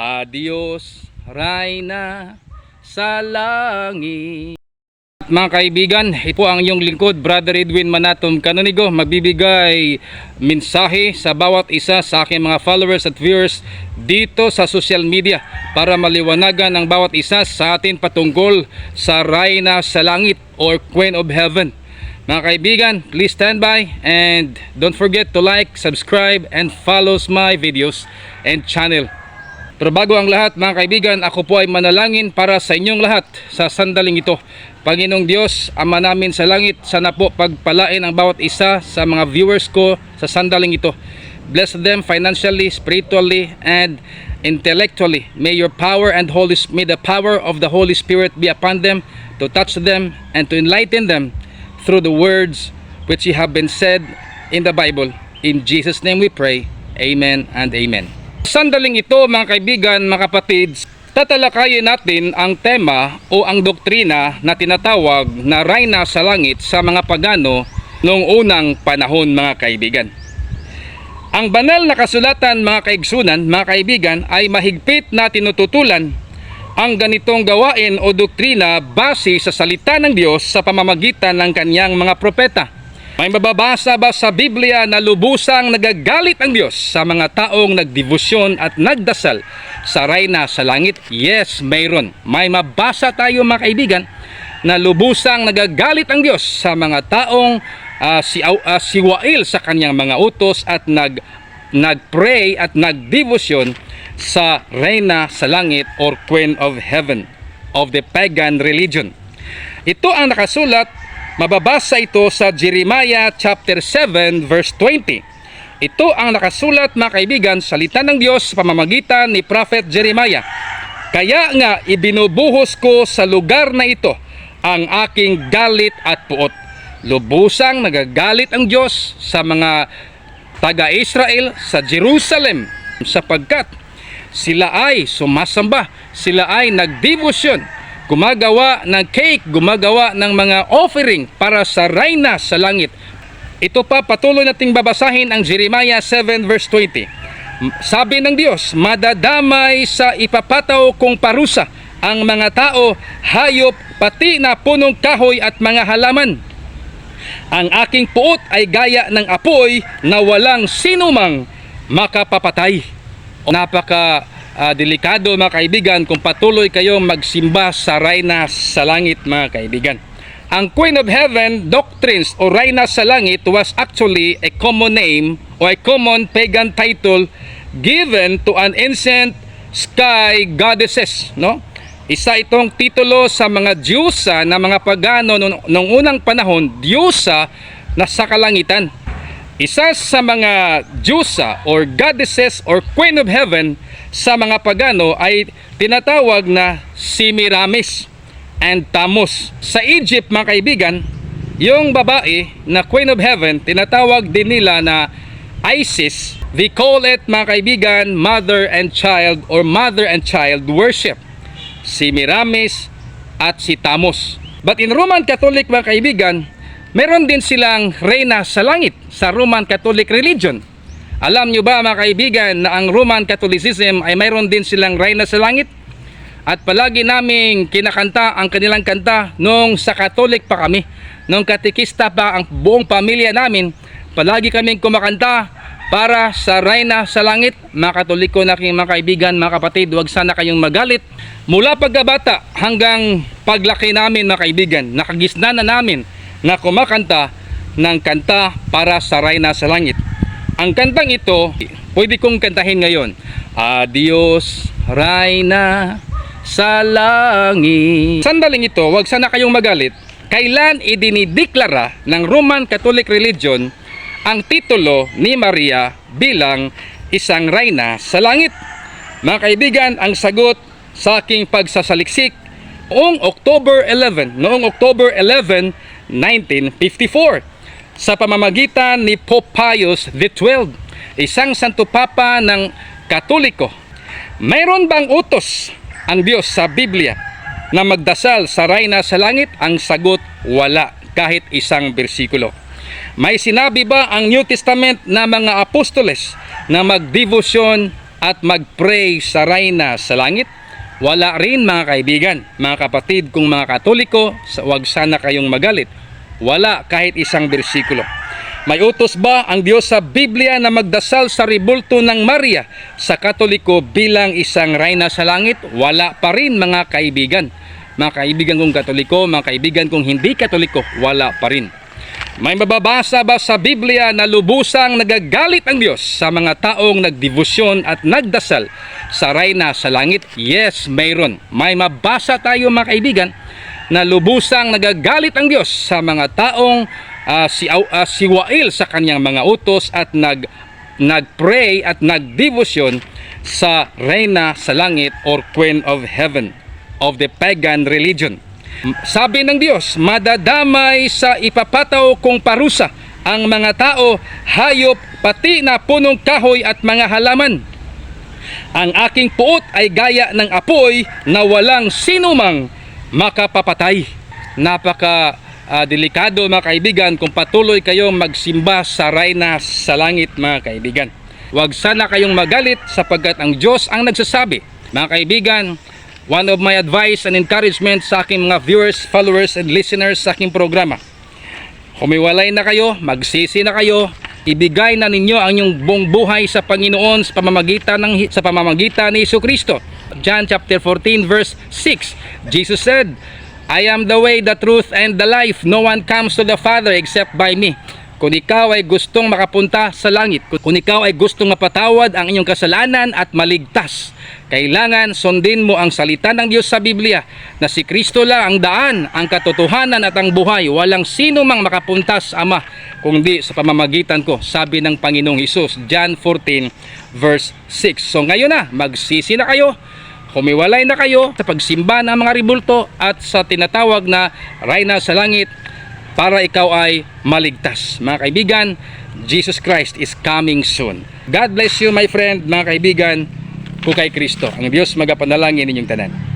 Adios, Raina sa langit. Mga kaibigan, ito ang inyong lingkod, Brother Edwin Manatom Canonigo, magbibigay mensahe sa bawat isa sa aking mga followers at viewers dito sa social media para maliwanagan ang bawat isa sa atin patungkol sa Raina sa Langit or Queen of Heaven. Mga kaibigan, please stand by and don't forget to like, subscribe, and follows my videos and channel. Pero bago ang lahat mga kaibigan, ako po ay manalangin para sa inyong lahat sa sandaling ito. Panginoong Diyos, Ama namin sa langit, sana po pagpalain ang bawat isa sa mga viewers ko sa sandaling ito. Bless them financially, spiritually, and intellectually. May your power and Holy may the power of the Holy Spirit be upon them to touch them and to enlighten them through the words which you have been said in the Bible. In Jesus' name we pray. Amen and amen. Sandaling ito mga kaibigan, mga kapatid, tatalakayin natin ang tema o ang doktrina na tinatawag na Rayna sa Langit sa mga pagano noong unang panahon mga kaibigan. Ang banal na kasulatan mga kaigsunan, mga kaibigan, ay mahigpit na tinututulan ang ganitong gawain o doktrina base sa salita ng Diyos sa pamamagitan ng kanyang mga propeta. May mababasa ba sa Biblia na lubusang nagagalit ang Diyos sa mga taong nagdebosyon at nagdasal sa rayna sa langit? Yes, mayroon. May mabasa tayo mga kaibigan na lubusang nagagalit ang Diyos sa mga taong ah, si, uh, siwail sa kanyang mga utos at nag nagpray at nagdebosyon sa reyna sa langit or queen of heaven of the pagan religion. Ito ang nakasulat Mababasa ito sa Jeremiah chapter 7 verse 20. Ito ang nakasulat mga kaibigan sa salita ng Diyos sa pamamagitan ni Prophet Jeremiah. Kaya nga ibinubuhos ko sa lugar na ito ang aking galit at puot. Lubusang nagagalit ang Diyos sa mga taga-Israel sa Jerusalem sapagkat sila ay sumasamba, sila ay nagdebosyon gumagawa ng cake, gumagawa ng mga offering para sa reyna sa langit. Ito pa patuloy nating babasahin ang Jeremiah 7 verse 20. Sabi ng Diyos, madadamay sa ipapataw kong parusa ang mga tao, hayop, pati na punong kahoy at mga halaman. Ang aking puot ay gaya ng apoy na walang sinumang makapapatay. Napaka uh, delikado mga kaibigan kung patuloy kayong magsimba sa Rayna sa Langit mga kaibigan. Ang Queen of Heaven doctrines o Rayna sa Langit was actually a common name o a common pagan title given to an ancient sky goddesses, no? Isa itong titulo sa mga diyosa na mga pagano noong unang panahon, diyosa na sa kalangitan. Isa sa mga diyosa or goddesses or queen of heaven sa mga pagano ay tinatawag na Semiramis and Tammuz. Sa Egypt mga kaibigan, yung babae na Queen of Heaven, tinatawag din nila na Isis. They call it mga kaibigan, mother and child or mother and child worship. Si Miramis at si Tammuz. But in Roman Catholic mga kaibigan, meron din silang reyna sa langit sa Roman Catholic religion. Alam nyo ba mga kaibigan na ang Roman Catholicism ay mayroon din silang reyna sa langit? At palagi naming kinakanta ang kanilang kanta nung sa Catholic pa kami. Nung katikista pa ang buong pamilya namin, palagi kaming kumakanta para sa reyna sa langit. Mga Katoliko na aking mga kaibigan, mga kapatid, huwag sana kayong magalit. Mula pagkabata hanggang paglaki namin mga kaibigan, nakagisna na namin na kumakanta ng kanta para sa reyna sa langit. Ang kantang ito, pwede kong kantahin ngayon. Adios, Rayna, sa langit. Sandaling ito, wag sana kayong magalit. Kailan idinideklara ng Roman Catholic Religion ang titulo ni Maria bilang isang Rayna sa langit? Mga kaibigan, ang sagot sa aking pagsasaliksik noong October 11, noong October 11, 1954 sa pamamagitan ni Pope Pius XII, isang santo papa ng Katoliko. Mayroon bang utos ang Diyos sa Biblia na magdasal sa rayna sa langit? Ang sagot, wala kahit isang bersikulo. May sinabi ba ang New Testament na mga apostoles na magdevosyon at mag-pray sa Reyna sa langit? Wala rin mga kaibigan, mga kapatid kung mga katoliko, wag sana kayong magalit. Wala kahit isang bersikulo. May utos ba ang Diyos sa Biblia na magdasal sa ribulto ng Maria sa Katoliko bilang isang reyna sa langit? Wala pa rin mga kaibigan. Mga kaibigan kong Katoliko, mga kaibigan kong hindi Katoliko, wala pa rin. May mababasa ba sa Biblia na lubusang nagagalit ang Diyos sa mga taong nagdebosyon at nagdasal sa reyna sa langit? Yes, mayroon. May mabasa tayo mga kaibigan na lubusang nagagalit ang Diyos sa mga taong ah, si, ah, siwail sa kanyang mga utos at nag nagpray at nagdebosyon sa reyna sa langit or queen of heaven of the pagan religion. Sabi ng Diyos, madadamay sa ipapataw kong parusa ang mga tao, hayop, pati na punong kahoy at mga halaman. Ang aking puot ay gaya ng apoy na walang sinumang makapapatay. Napaka ah, delikado mga kaibigan kung patuloy kayong magsimba sa reyna sa langit mga kaibigan. Huwag sana kayong magalit sapagkat ang Diyos ang nagsasabi. Mga kaibigan, one of my advice and encouragement sa aking mga viewers, followers, and listeners sa aking programa. Humiwalay na kayo, magsisi na kayo, ibigay na ninyo ang inyong buong buhay sa Panginoon sa pamamagitan ng sa pamamagitan ni Kristo. John chapter 14 verse 6. Jesus said, I am the way, the truth and the life. No one comes to the Father except by me. Kung ikaw ay gustong makapunta sa langit, kung ikaw ay gustong mapatawad ang inyong kasalanan at maligtas, kailangan sundin mo ang salita ng Diyos sa Biblia na si Kristo lang ang daan, ang katotohanan at ang buhay. Walang sino mang makapunta sa Ama kundi sa pamamagitan ko, sabi ng Panginoong Hesus. John 14 verse 6. So ngayon na, magsisi na kayo, humiwalay na kayo sa pagsimba ng mga ribulto at sa tinatawag na Reyna sa Langit para ikaw ay maligtas. Mga kaibigan, Jesus Christ is coming soon. God bless you my friend, mga kaibigan, ko kay Kristo. Ang Diyos magapanalangin ninyong tanan.